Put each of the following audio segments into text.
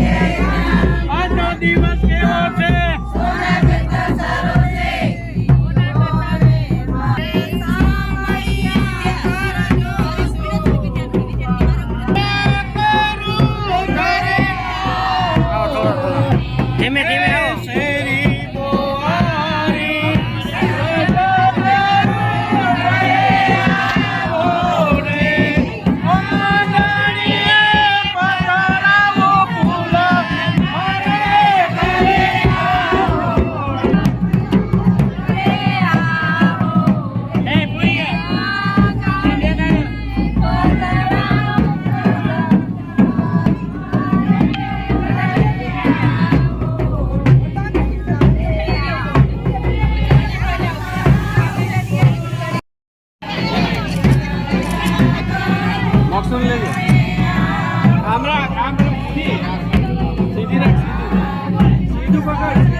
yeah. আমরা আমরা city রাখ সিটি সিটি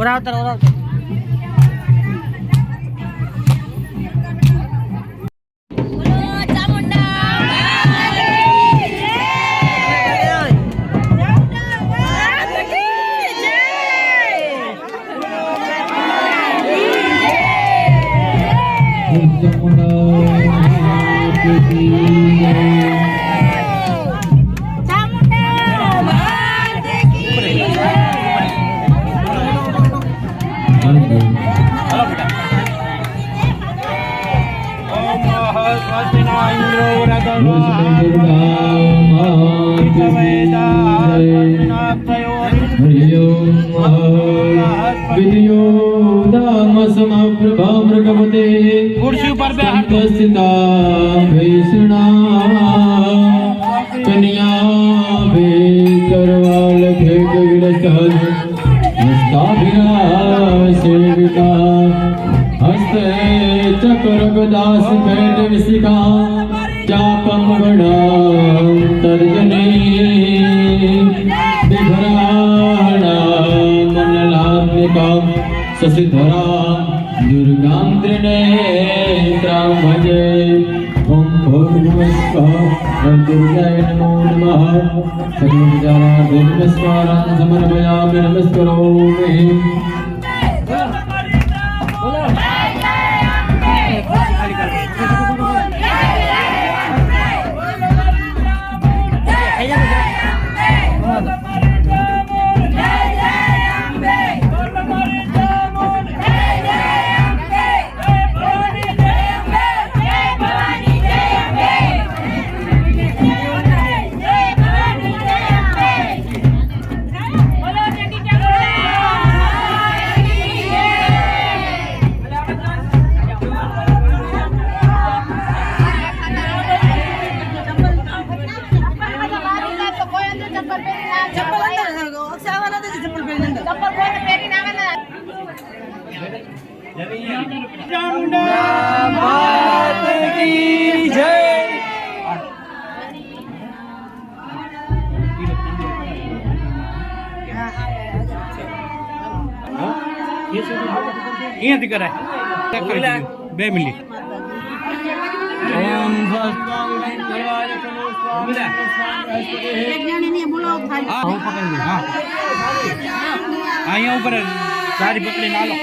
ওরা তারা ওরা અહીંયા ઉપર સારી પકડીને હાલો.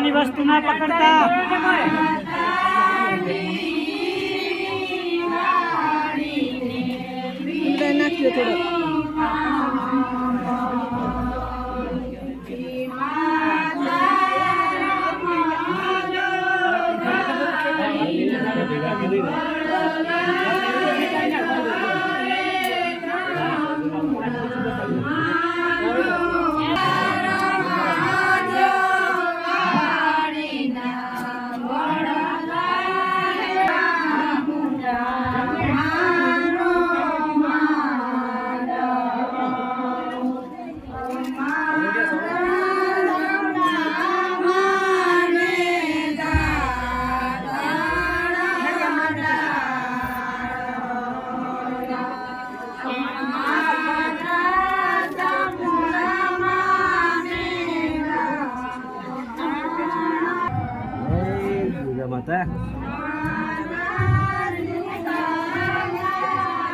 માંડવાની વસ્તુ ના પકડતા નાખ્યો થોડો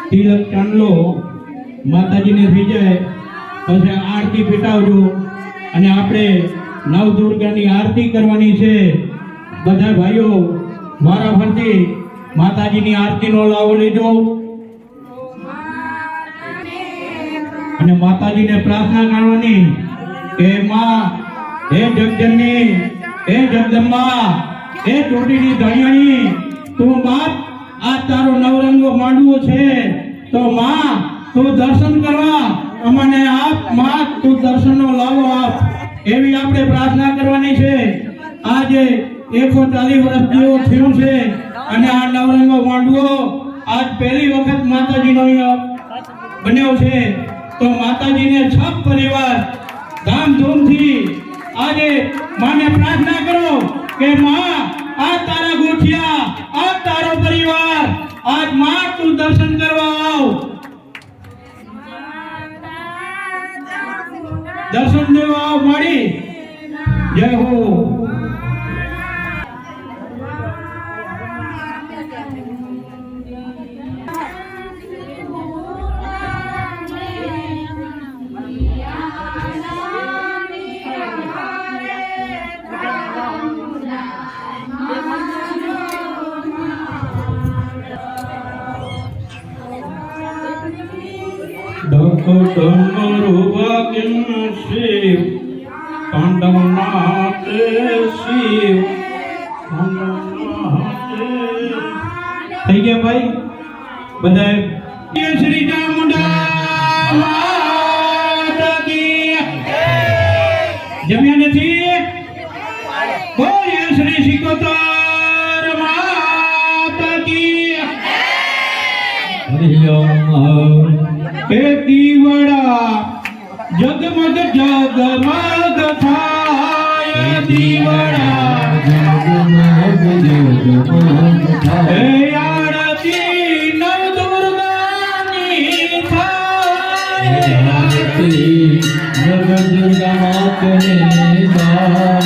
તિલક ચાંદલો માતાજીને થઈ પછી આરતી પીટાવજો. અને આપણે નવદુર્ગાની આરતી કરવાની છે. બધા ભાઈઓ, મારા ફરતી, માતાજીની આરતીનો લાવો લેજો. અને માતાજીને પ્રાર્થના કરવાની કે, માં, હે જગજનની, હે જગદંબા હે ટોટીની ધણિયાણી તું બાપ, આ તારો નવરંગો માંડવો છે. તો માં, તું દર્શન કરવા. અમને આપ, માં, તું દર્શનનો લાવો આપ. એવી આપણે પ્રાર્થના કરવાની છે. આજે એકસો ચાલીસ વર્ષ જેવો થયું છે અને આ નવરંગો માંડવો આજ પહેલી વખત માતાજીનો બન્યો છે. તો માતાજીને છ પરિવાર ધામધૂમથી આજે માને પ્રાર્થના કરો કે, માં આ તારા ગોઠિયા, આ તારો પરિવાર, આજમાં તું દર્શન કરવા આવ. દર્શન દેવા આવ માડી. જય હો. ડકો ડમરુ શિવ પાંડવનાથ શિવ થઈ ગયા ભાઈ બધા શ્રી ચામુંડા જમ્યા નથી? કોઈ શ્રી શિકોતર. હે દીવડા જગમગ જગમગ થાય. દીવડા હે આરતી નવ દુર્ગાની થાય હે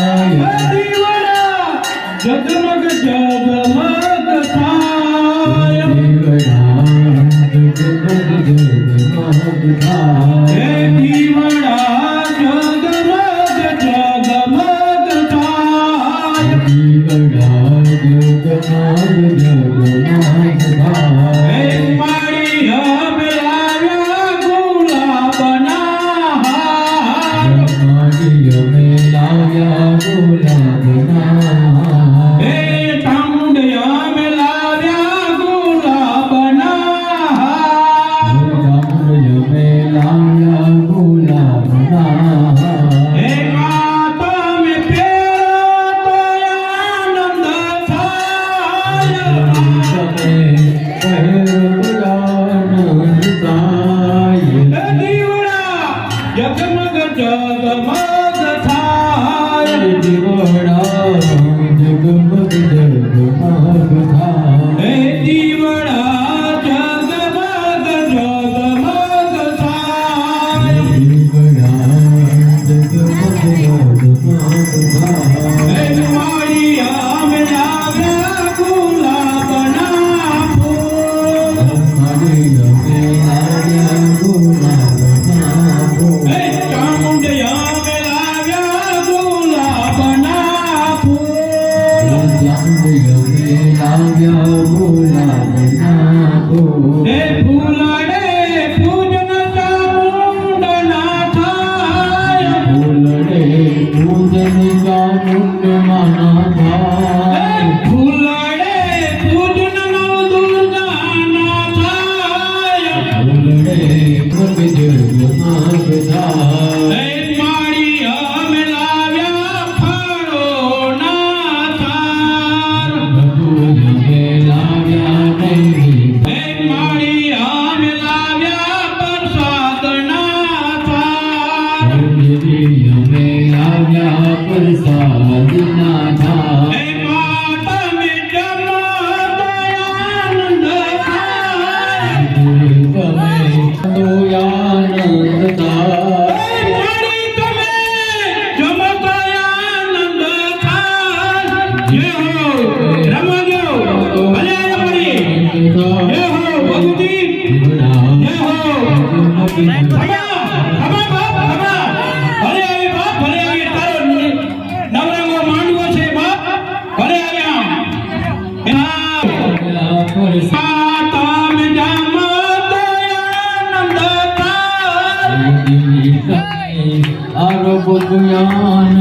આરોપ જ્ઞાન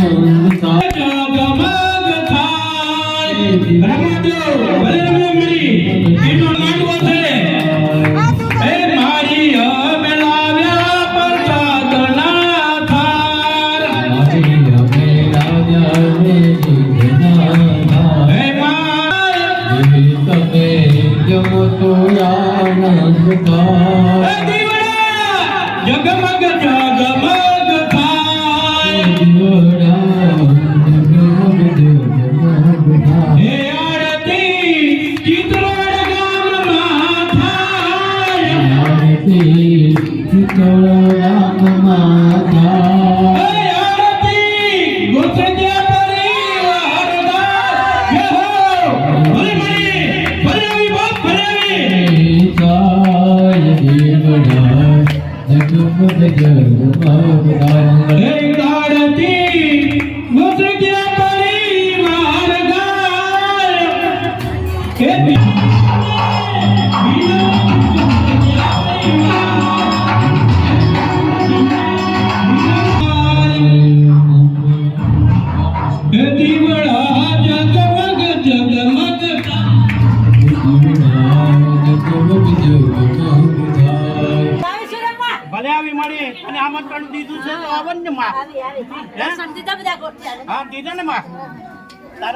Thank you.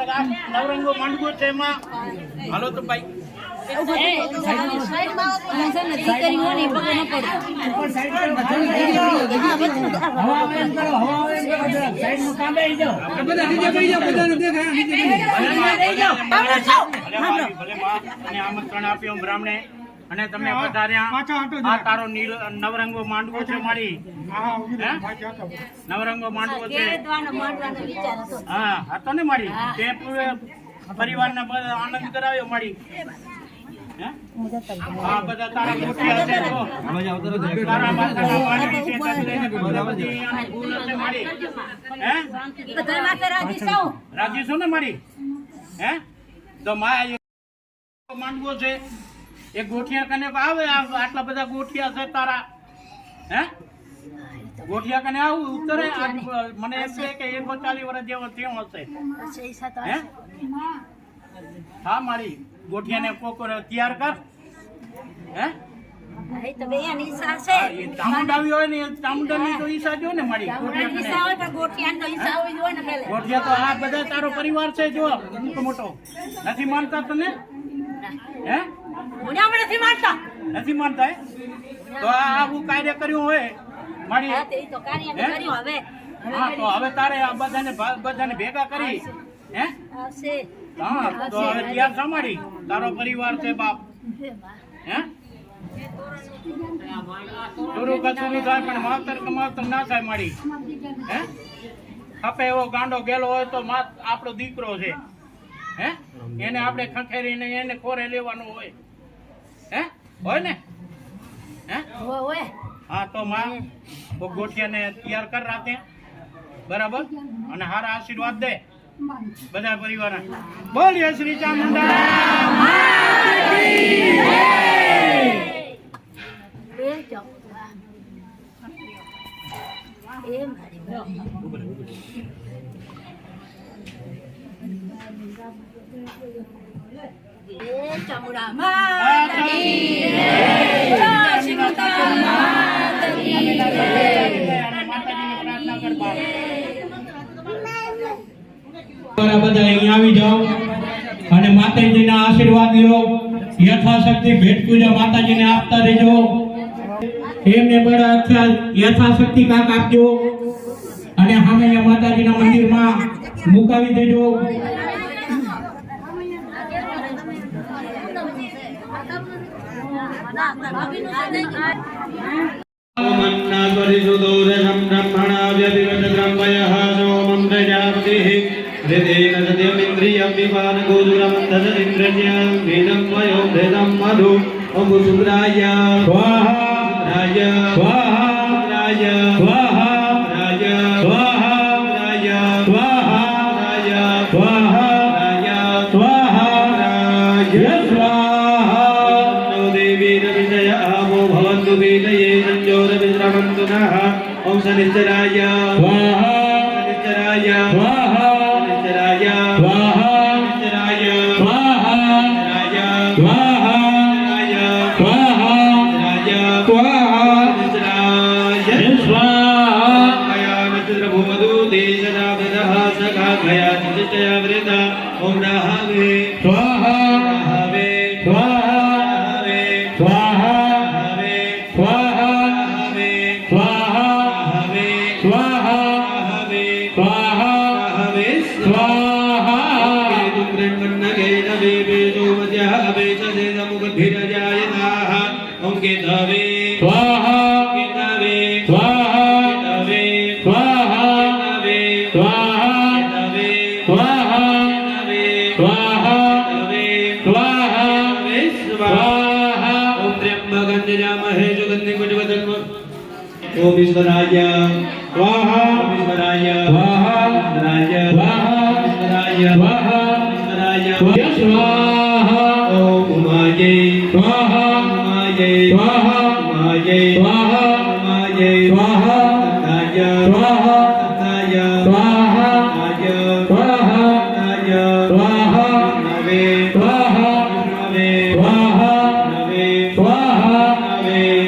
નવરંગો માંડવો છે એમાં. હાલો તો ભાઈ. આમંત્રણ આપ્યું બ્રાહ્મણે અને તમે પધાર્યા આ તારો નવરંગો માંડવો છે મારી. નવરંગો માંડવો છે. હા હતો ને મારી. તે પરિવારને આનંદ કરાવ્યો મારી. હે? હા બધા તારા ગોઠિયા છે જો. તારા માતાના પાણી છે તારી લઈને બધા બધી અનુકૂળ મારી. હે? રાજી છો? ને મારી? હે? તો માયા માંડવો છે. એ ગોઠિયા કને આવે આટલા બધા ગોઠિયા છે તારા. હે? ગોઠિયા કને આવું ઉતરે મને એમ છે કે એક ચાલીસ વર્ષ જેવો થયો હશે. હે? હા મારી ગોઠિયાને કોકો તૈયાર કર. હે? હા, એ ચામુંડાવી હોય ને એ તો ઈચ્છા જો ને મારી ગોઠિયા ગોઠિયા તો આ બધા તારો પરિવાર છે જો મોટો મોટો. નથી માનતા તને? હે? નથી માનતા હે? તો આ આવું કાર્ય કર્યું હોય મારી હા તો હવે. તારે આ બધાને બધાને ભેગા કરી. હે હા? તો હવે ત્યાં સાંભળી તારો પરિવાર છે બાપ. હે? થોડું કચુરું થાય પણ માવતર કમાવતર ના થાય મારી. હે? ખપે એવો ગાંડો ગેલો હોય તો માત આપણો દીકરો છે. હે? એને આપણે ખંખેરીને એને ખોરે લેવાનું હોય. હે? હોય ને? હે? હા તો માં ગોઠિયાને તૈયાર કર રાતે. બરાબર? અને હારા આશીર્વાદ દે. બધા પરિવાર બોલીએ શ્રી ચામુંડા તમારા બધા અને માતાજીના આશીર્વાદ લો. યથાશક્તિ ભેટ પૂજા માતાજીને આપતા રહેજો. એમને બડા યથાશક્તિ કાક આપજો. અને સામે માતાજીના મંદિરમાં મુકાવી દેજો. परिशुदोरसं ब्रह्मणाव्यभिवटग्रम्भयः सोमं प्रजापतिः हृदेन सत्यमिन्द्रियं विपानगोदुरमन्दसदिन्द्रज्ञं वेदं वयो हृदं मधु अम्बुसुराय स्वाहा स्वाहा स्वाहा சனித்தராயா আমাকে ধরে Amen.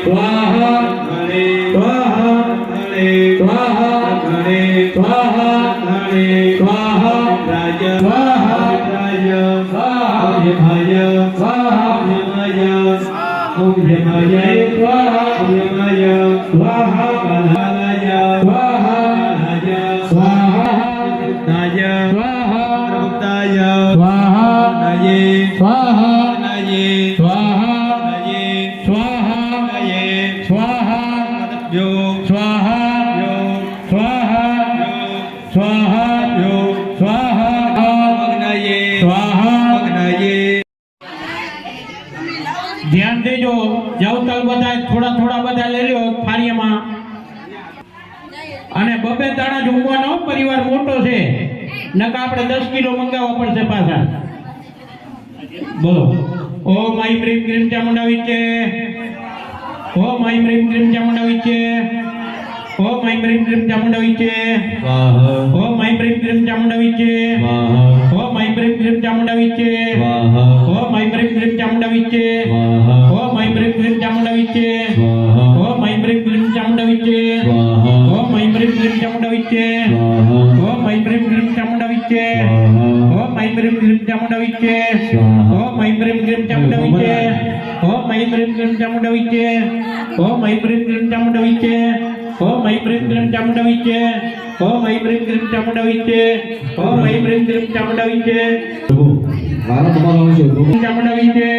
દસ કિલો મંગાવવા પડશે પાછા બોલો ઓ આઈ પ્રેમ ક્રીમ ચામુંડા વિચે ઓ આઈ પ્રેમ ક્રીમ ચામુંડા વિચે ઓ આઈ પ્રેમ ક્રીમ ચામુંડા વિચે ઓ ઓમ આઈ પ્રેમ ક્રીમ ચામુંડા વિચે ઓ ઓમ આઈ પ્રેમ ક્રીમ ચામુંડા વિચે ઓ ઓમ આઈ પ્રેમ ક્રીમ ચામુંડા વિચે ઓ ઓમ પ્રેમ ક્રીમ ચામુંડા વિચે ઓ ઓમ પ્રેમ ક્રીમ ચામુંડા વિચે ઓ ઓમ પ્રેમ ક્રીમ ચામુંડા વિચે ઓ ઓમ પ્રેમ ક્રીમ ચામુંડા છે. ઓમ ઐમ રીમ ગ્રીમ ચામુંડા છે. ઓમ ઐમ રીમ ગ્રીમ ચામુંડા છે. ઓમ ઐમ રીમ ગ્રીમ ચામુંડા છે. ઓમ ઐમ રીમ ગ્રીમ ચામુંડા છે. ఓం ఐ బ్రీం గ్రీం చమడవిచ్చే ఓం ఐ బ్రీం గ్రీం చమడవిచ్చే ఓం ఐ బ్రీం గ్రీం చమడవిచ్చే చమడవిచ్చే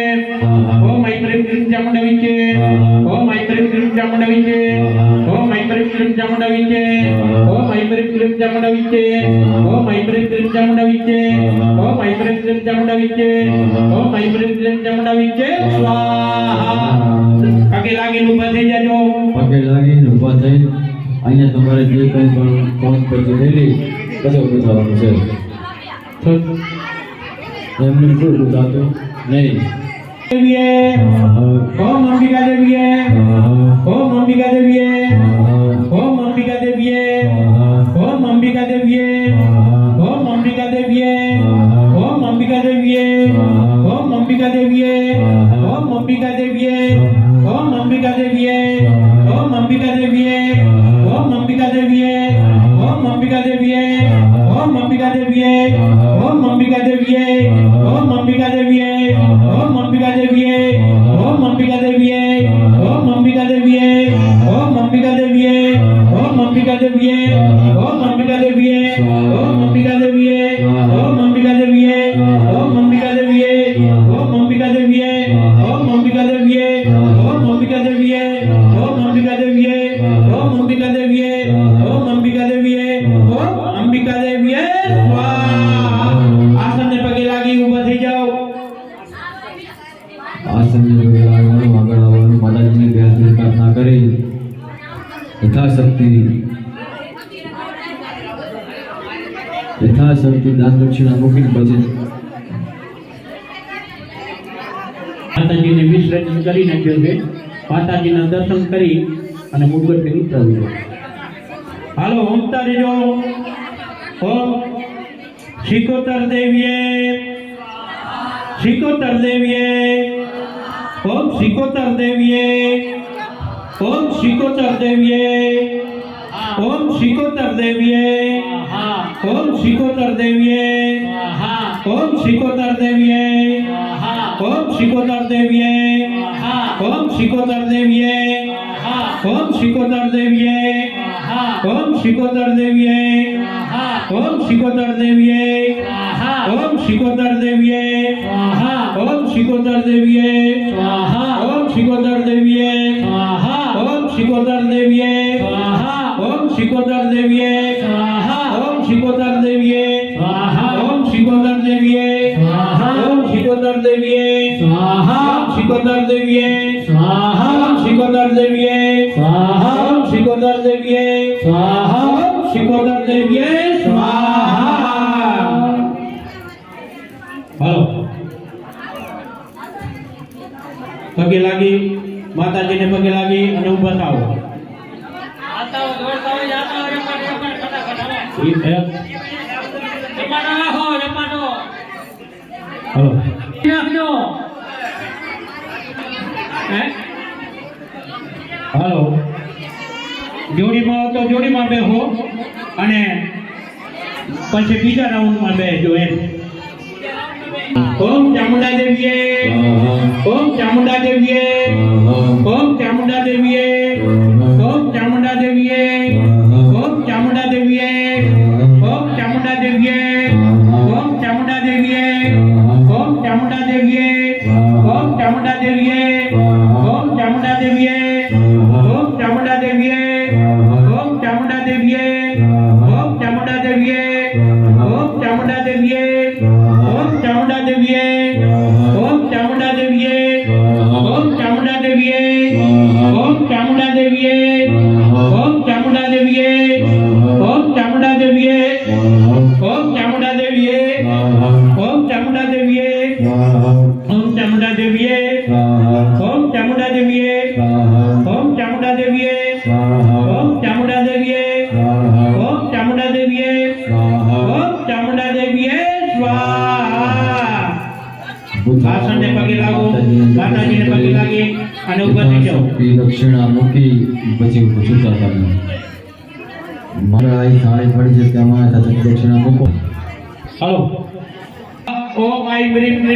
ఓం ఐ బ్రీం గ్రీం చమడవిచ్చే ఓం ఐ బ్రీం గ్రీం చమడవిచ్చే ఓం ఐ బ్రీం గ్రీం చమడవిచ్చే ఓం ఐ బ్రీం గ్రీం చమడవిచ్చే ఓం ఐ బ్రీం గ్రీం చమడవిచ్చే ఓం ఐ బ్రీం గ్రీం చమడవిచ్చే ఓం ఐ బ్రీం ગ્રીમ ચમડાવીચે સ્વાહા પગે લાગીને ઊભા થઈ જાજો પગે લાગીને ઊભા થઈ અહીંયા તમારે જે કંઈ પણ ફોન પછી રેલી બધું પૂછવાનું છે એમને શું પૂછાતું નહીં દેવીએ ઓમ અંબિકા દેવીએ ઓમ અંબિકા દેવીએ ઓમ અંબિકા દેવીએ ઓમ અંબિકા દેવીએ સ્વાહા ઓમ અંબિકા દેવીએ સ્વાહા ઓમ અંબિકા દેવીએ ઓમ અંબિકા દેવીએ ઓમ અંબિકા દેવીએ ઓમ અંબિકા દેવીએ ઓમ અંબિકા દેવીએ ઓમ અંબિકા દેવીએ ઓમ અંબિકા દેવીએ ઓમ અંબિકા દેવીએ ઓમ અંબિકા દેવીએ ઓમ અંબિકા દેવીએ ઓમ અંબિકા દેવીએ ઓમ અંબિકા દેવીએ ઓમ અંબિકા દેવીએ શિકોતર દેવીએ ઓમ શિકોતર દેવીએ ઓમ શિકોતર દેવીએ ઓમ શિકોતર દેવીએ ઓમ શિકોતર દેવીએ ઓમ શિકોતર દેવીએ ઓમ શિકોતર દેવીએ ઓમ શિકોતર દેવીએ ઓમ શિકોતર દેવીએ ઓમ શિકોતર દેવીએ ઓમ શિકોતર દેવીએ ઓમ શિકોતર દેવીએ ઓમ શિકોતર દેવીએ સ્વાહા ઓમ શિકોદર દેવીએ સ્વાહા ઓમ શિકોદર દેવીએ સ્વાહા ઓમ શિકોદર દેવીએ સ્વાહા ઓમ શિકોદર દેવીએ સ્વાહા ઓમ શિકોદર દેવીએ સ્વાહા ઓમ શિકોદર દેવીએ સ્વાહા ઓમ શિકોદર દેવીએ સ્વાહા ઓમ શિકોદર દેવીએ સ્વાહા ઓમ શિકોદર દેવીએ સ્વાહા ઓમ શિકોદર દેવીએ સ્વાહા હાલો પગે લાગી, માતાજીને પગે લાગી અને ઊભા થાઓ. હલો. જોડીમાં તો જોડીમાં બે હો અને પછી બીજા રાઉન્ડમાં બે એમ. ઓમ ચામુંડા દેવીએ ઓમ ચામુંડા દેવીએ ઓમ ચામુંડા દેવીએ ઓમ ચામુંડા દેવીએ ઓમ ચામુંડા દેવીએ ઓમ ચામુંડા દેવીએ ઓમ ચામુંડા દેવીએ ઓમ ચામુંડા દેવીએ ઓમ ચામુંડા દેવીએ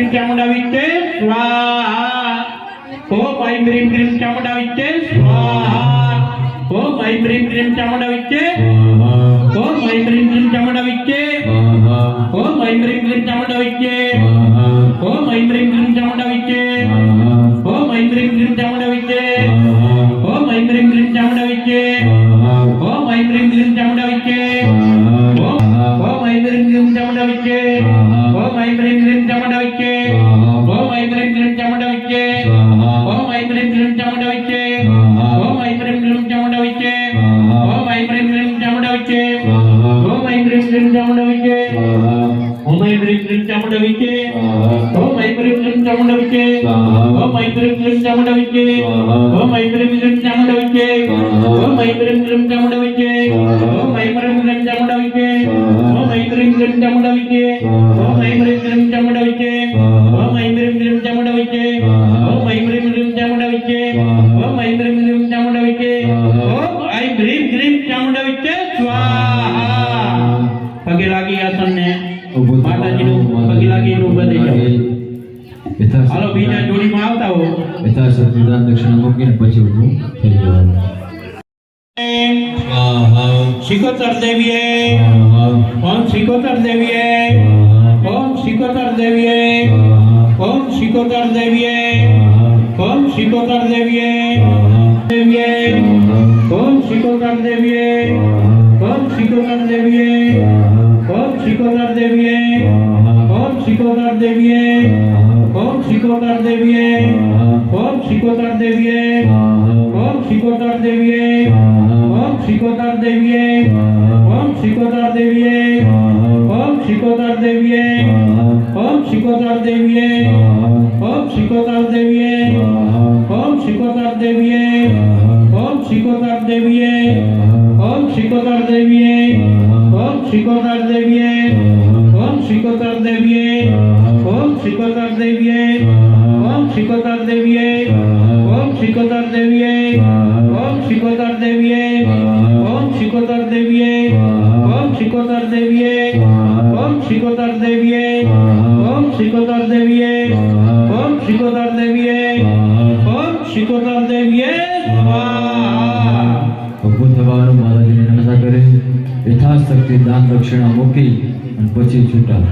క్రీం చెమట విచ్చే స్వాహ ఓం ఐం హ్రీం క్రీం చెమట విచ్చే స్వాహ ఓం ఐం హ్రీం క్రీం చెమట విచ్చే ఓం ఐం హ్రీం క్రీం చెమట విచ్చే ఓం ఐం హ్రీం క్రీం చెమట విచ్చే ఓం ఐం హ్రీం క్రీం చెమట విచ్చే ఓం ఐం హ్రీం క్రీం చెమట நின்றமுடவிக்கே. ஓமை பிரிம் நின்றமுடவிக்கே. ஓமை பிரிம் நின்றமுடவிக்கே. ஓமை பிரிம் நின்றமுடவிக்கே. ஓமை பிரிம் நின்றமுடவிக்கே. ஓமை பிரிம் நின்றமுடவிக்கே. ஓமை பிரிம் நின்றமுடவிக்கே. ஓமை பிரிம் நின்றமுடவிக்கே. શિકોતર દેવીએ ઓમ શિકોતર દેવીએ ઓમ શિકોતર દેવીએ ઓમ શિકોતર દેવીએ ઓમ શિકોતર દેવીએ ઓમ શિકોતર દેવીએ ઓમ શિકોતર દેવીએ ઓમ શિકોતર દેવીએ ઓમ શિકોતર દેવીએ ઓમ શિકોતર દેવીએ ઓમ શિકોતર દેવીએ ઓમ શિકોતર દેવીએ ઓમ શિકોતર દેવીએ ઓમ શિકોતર દેવીએ ઓમ શિકોતર દેવીએ ઓમ શિકોતર દેવીએ ઓમ શિકોતર દેવીએ ઓમ શિકોતર દેવીએ ઓમ શિકોતર દેવીએ ઓમ શિકોતર દેવીએ ઓમ શિકોતર દેવીએ ઊભું થવાનું માતાજીને નમસ્કાર કરે યથાશક્તિ દાન દક્ષિણા મૂકી અને પછી છૂટા.